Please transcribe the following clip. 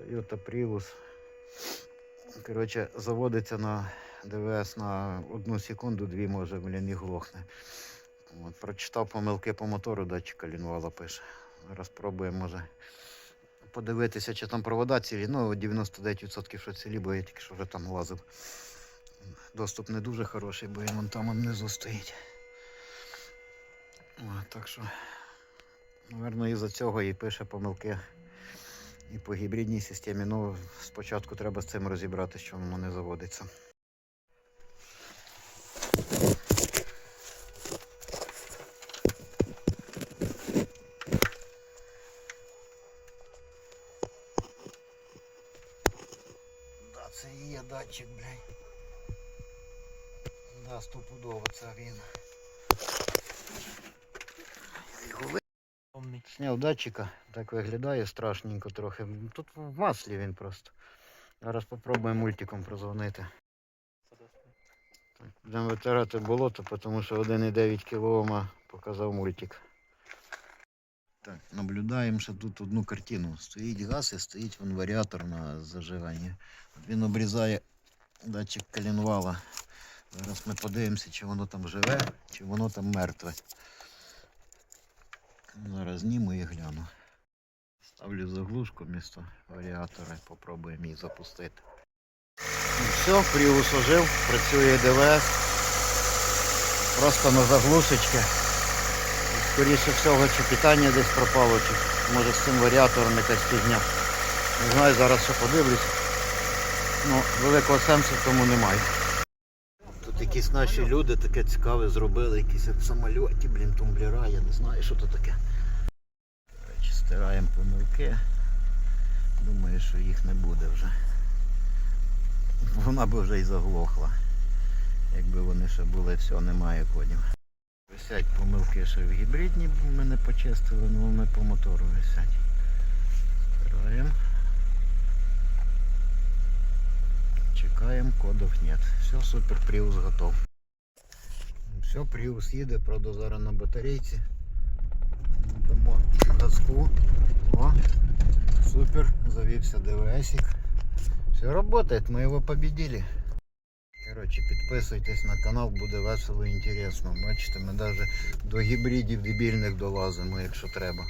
Toyota Prius. Коротше, заводиться на ДВС на одну секунду, дві може, блін, і глохне. От, прочитав помилки по мотору, датчик калінвала пише. Зараз пробуємо, може, подивитися, чи там провода цілі. Ну, 99% що цілі, бо я тільки що вже там лазив. Доступ не дуже хороший, бо він там внизу стоїть. От, так що, напевно, із-за цього і пише помилки і по гібридній системі. Ну, спочатку треба з цим розібрати, що воно не заводиться. Да, це і є датчик, блядь. Да, стопудово це він. Зняв датчика, так виглядає страшненько трохи. Тут в маслі він просто. Зараз спробуємо мультиком прозвонити. Так, Будемо витирати болото, тому що 1,9 кОм показав мультик. Так, наблюдаємо ще тут одну картину. Стоїть газ і стоїть вон варіатор на зажиганні. От Він обрізає датчик коленвала. Зараз ми подивимося, чи воно там живе, чи воно там мертве. Зараз зніму і гляну. Ставлю заглушку вмісто варіатора і попробуємо її запустити. Ну все, привус ожив, працює ДВС. Просто на заглушечки. Скоріше всього, чи питання десь пропало, чи може з цим варіатором якась фігня. Не знаю, зараз ще подивлюсь. Ну, великого сенсу в тому немає. Якісь наші люди таке цікаве зробили, якісь як самольоті, блін, тумблера, я не знаю, що то таке. Коротше, стираємо помилки. Думаю, що їх не буде вже. Вона би вже і заглохла. Якби вони ще були, все, немає кодів. Висять помилки ще в гібридні, ми не почистили, але вони по мотору висять. Стираємо. Чекаємо, кодов нет. Все, супер, Prius готов. Все, Prius їде, правда зараз на батарейці. Дамо газку. О, супер, завівся ДВСик. Все работает, мы его победили. Короче, підписуйтесь на канал, буде весело і інтересно. Бачите, ми навіть до гібридів дебільних долазимо, якщо треба.